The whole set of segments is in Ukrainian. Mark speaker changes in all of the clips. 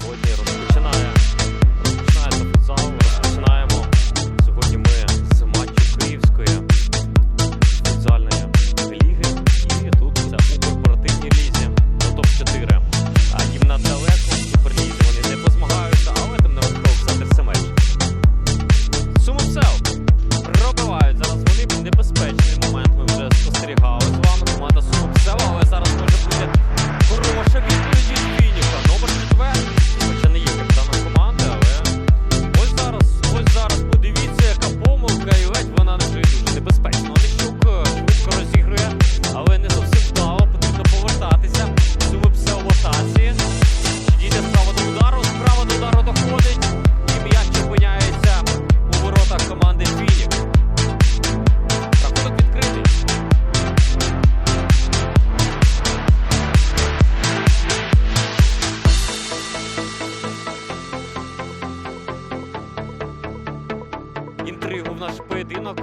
Speaker 1: сьогодні.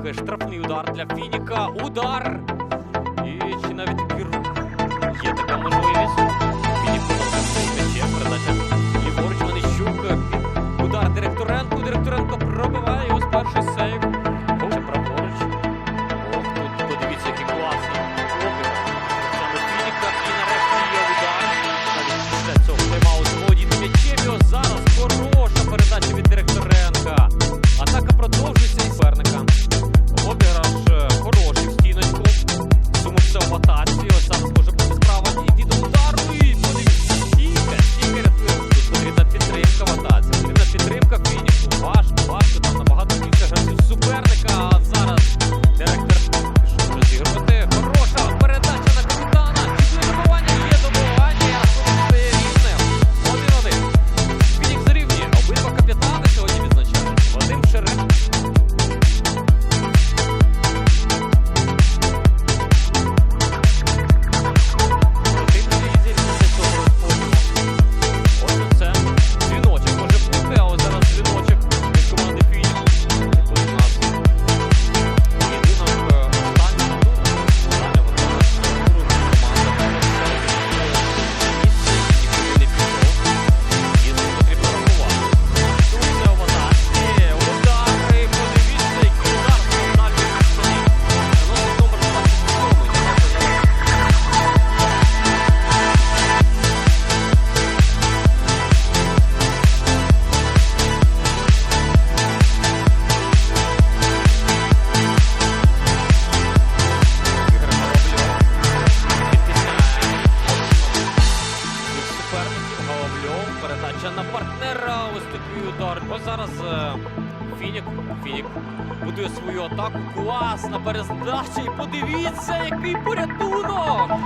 Speaker 1: Е, штрафний удар для Фініка. Удар. удар. Ось зараз е, Фінік. Фінік будує свою атаку. Класна перездача. І подивіться, який порятунок! Е,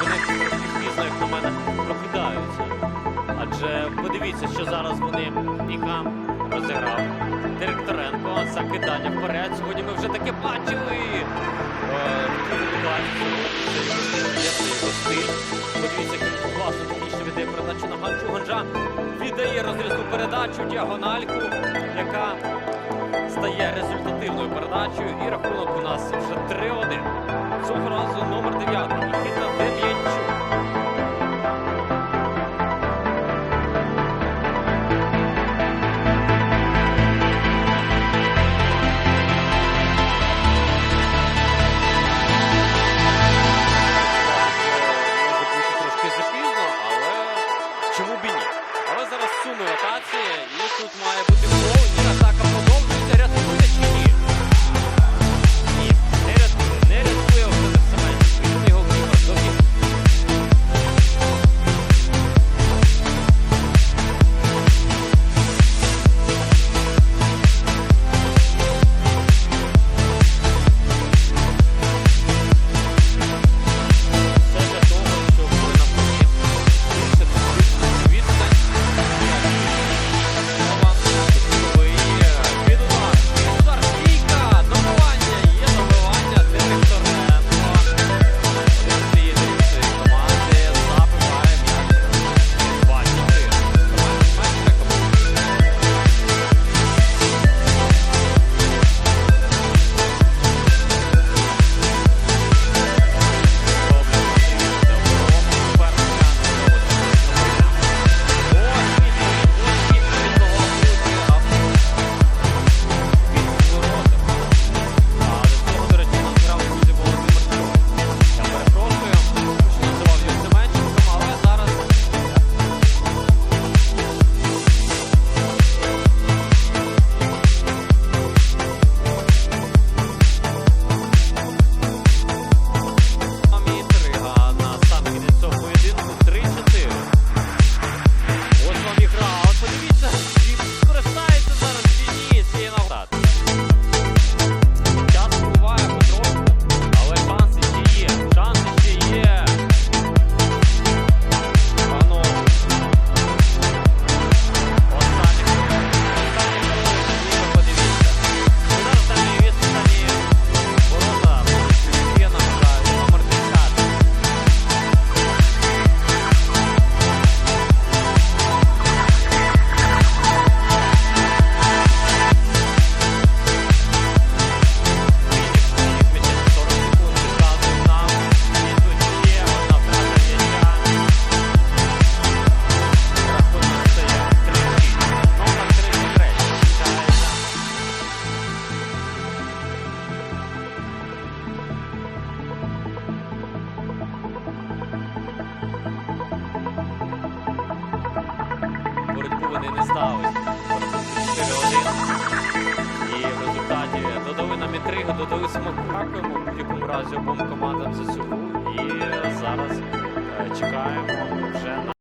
Speaker 1: вони трошки пізно, як на мене, прокидаються. Адже подивіться, що зараз вони Ніка розіграв. Директоренко закидання вперед. Сьогодні ми вже таке бачили. Е, подивіться, який класно передачу на Ганчу. Гонжа віддає розрізну передачу, діагональку, яка стає результативною передачею. І рахунок у нас вже 3-1. Цього разу номер 9. Нікіта суму ротації. І тут має бути. Скористався. стали. 4-1. І в результаті додали нам інтригу, додали смаку. Дякуємо в будь-якому разі обом командам за цю гру. І зараз е, чекаємо вже на.